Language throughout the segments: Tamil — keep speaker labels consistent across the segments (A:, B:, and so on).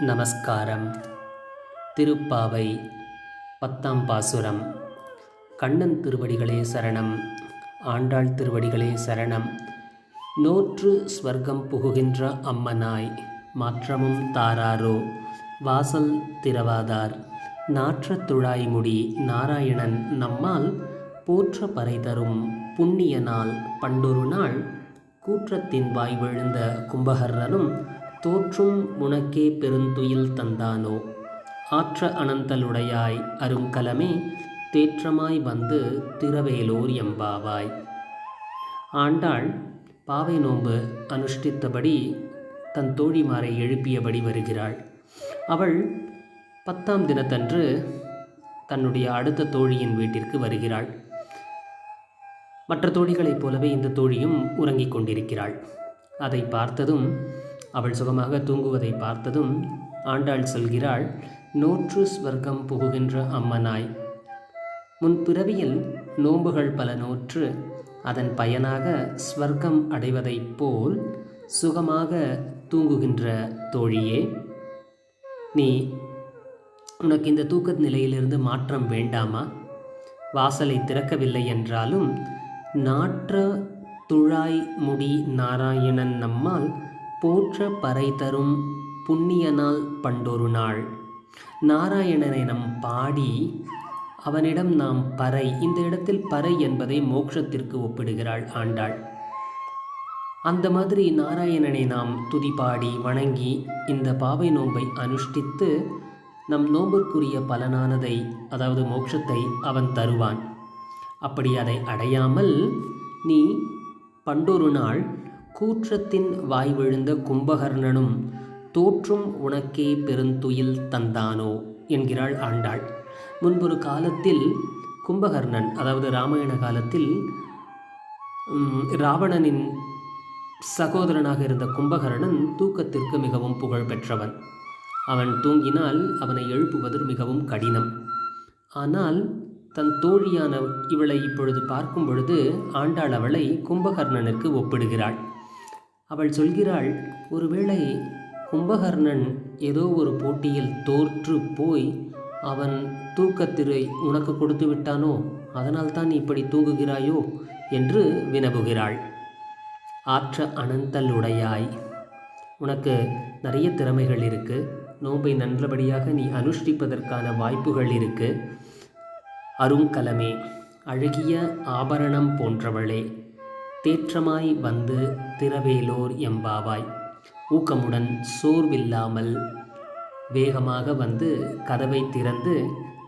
A: நமஸ்காரம். திருப்பாவை பத்தாம் பாசுரம். கண்ணன் திருவடிகளே சரணம். ஆண்டாள் திருவடிகளே சரணம். நோற்று ஸ்வர்க்கம் புகுகின்ற அம்மனாய் மாற்றமும் தாராரோ வாசல் திறவாதார். நாற்ற துழாய்முடி நாராயணன் நம்மால் போற்ற பறை தரும் புண்ணிய நாள் பண்டொரு நாள் கூற்றத்தின் வாய் விழுந்த கும்பகர்ணனும் தோற்றும் உனக்கே பெருந்துயில் தந்தானோ? ஆற்ற அனந்தலுடையாய் அருங்கலமே தேற்றமாய் வந்து திரவேலோர் எம்பாவாய். ஆண்டாள் பாவை நோன்பு அனுஷ்டித்தபடி தன் தோழிமாரை எழுப்பியபடி வருகிறாள். அவள் பத்தாம் தினத்தன்று தன்னுடைய அடுத்த தோழியின் வீட்டிற்கு வருகிறாள். மற்ற தோழிகளைப் போலவே இந்த தோழியும் உறங்கிக் கொண்டிருக்கிறாள். அதை பார்த்ததும் அவள் சுகமாக தூங்குவதை பார்த்ததும் ஆண்டாள் சொல்கிறாள் நோற்று ஸ்வர்க்கம் புகுகின்ற அம்மனாய். முன் பிறவியில் நோன்புகள் பல நோற்று அதன் பயனாக ஸ்வர்க்கம் அடைவதைப் போல் சுகமாக தூங்குகின்ற தோழியே. நீ உனக்கு இந்த தூக்க நிலையிலிருந்து மாற்றம் வேண்டாமா? வாசலை திறக்கவில்லை என்றாலும் நாற்ற துழாய் முடி நாராயணன் நம்மால் போற்ற பறை தரும் புண்ணிய நாள் பண்டொரு நாள். நாராயணனை நம் பாடி அவனிடம் நாம் பறை இந்த இடத்தில் பறை என்பதை மோட்சத்திற்கு ஒப்பிடுகிறாள் ஆண்டாள். அந்த மாதிரி நாராயணனை நாம் துதிபாடி வணங்கி இந்த பாவை நோன்பை அனுஷ்டித்து நம் நோம்பிற்குரிய பலனானதை அதாவது மோட்சத்தை அவன் தருவான். அப்படி அதை அடையாமல் நீ பண்டொரு நாள் கூற்றத்தின் வாய் விழுந்த கும்பகர்ணனும் தோற்றும் உனக்கே பெருந்துயில் தந்தானோ? என்கிறாள் ஆண்டாள். முன்பொரு காலத்தில் கும்பகர்ணன் அதாவது ராமாயண காலத்தில் ராவணனின் சகோதரனாக இருந்த கும்பகர்ணன் தூக்கத்திற்கு மிகவும் புகழ் பெற்றவன். அவன் தூங்கினால் அவனை எழுப்புவது மிகவும் கடினம். ஆனால் தன் தோழியான இவளை இப்பொழுது பார்க்கும் பொழுது ஆண்டாள் அவளை கும்பகர்ணனுக்கு ஒப்பிடுகிறாள். அவள் சொல்கிறாள் ஒருவேளை கும்பகர்ணன் ஏதோ ஒரு போட்டியில் தோற்று போய் அவன் தூக்கத்திரை உனக்கு கொடுத்து விட்டானோ அதனால் தான் இப்படி தூங்குகிறாயோ? என்று வினவுகிறாள். ஆற்ற அனந்தலுடையாய். உனக்கு நிறைய திறமைகள் இருக்குது நோன்பை நன்றபடியாக நீ அனுஷ்டிப்பதற்கான வாய்ப்புகள் இருக்குது அருங்கலமே. அழகிய ஆபரணம் போன்றவளே. தேற்றமாய் வந்து திரவேலோர் எம்பாவாய். ஊக்கமுடன் சோர்வில்லாமல் வேகமாக வந்து கதவை திறந்து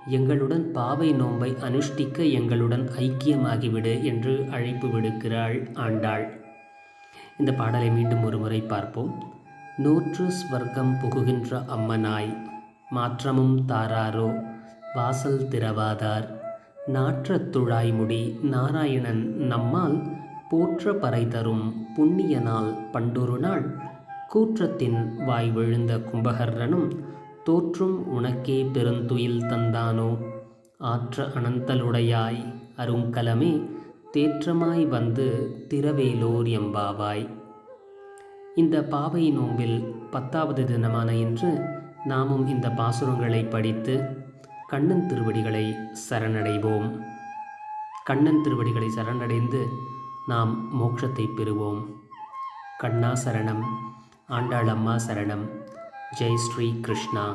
A: எங்களுடன் பாவை நோன்பை அனுஷ்டிக்க எங்களுடன் ஐக்கியமாகிவிடு என்று அழைப்பு விடுக்கிறாள் ஆண்டாள். இந்த பாடலை மீண்டும் ஒரு முறை பார்ப்போம். நூற்று ஸ்வர்க்கம் புகுகின்ற அம்மனாய் மாற்றமும் தாராரோ வாசல் திறவாதார் நாற்றத்துழாய்முடி நாராயணன் நம்மால் போற்ற பறை தரும் புண்ணிய நாள் பண்டொரு நாள் கூற்றத்தின் வாய் விழுந்த கும்பகர்ணனும் தோற்றும் உனக்கே பெருந்துயில் தந்தானோ? ஆற்ற அனந்தலுடையாய் அருங்கலமே தேற்றமாய் வந்து திரவேலோர் எம்பாவாய் இந்த பாவை நோம்பில் பத்தாவது தினமான இன்று நாமும் இந்த பாசுரங்களை படித்து கண்ணன் திருவடிகளை சரணடைவோம். கண்ணன் திருவடிகளை சரணடைந்து நாம் மோட்சத்தை பெறுவோம். கண்ணா சரணம் ஆண்டாளம்மா சரணம். ஜெய் ஸ்ரீ கிருஷ்ணா.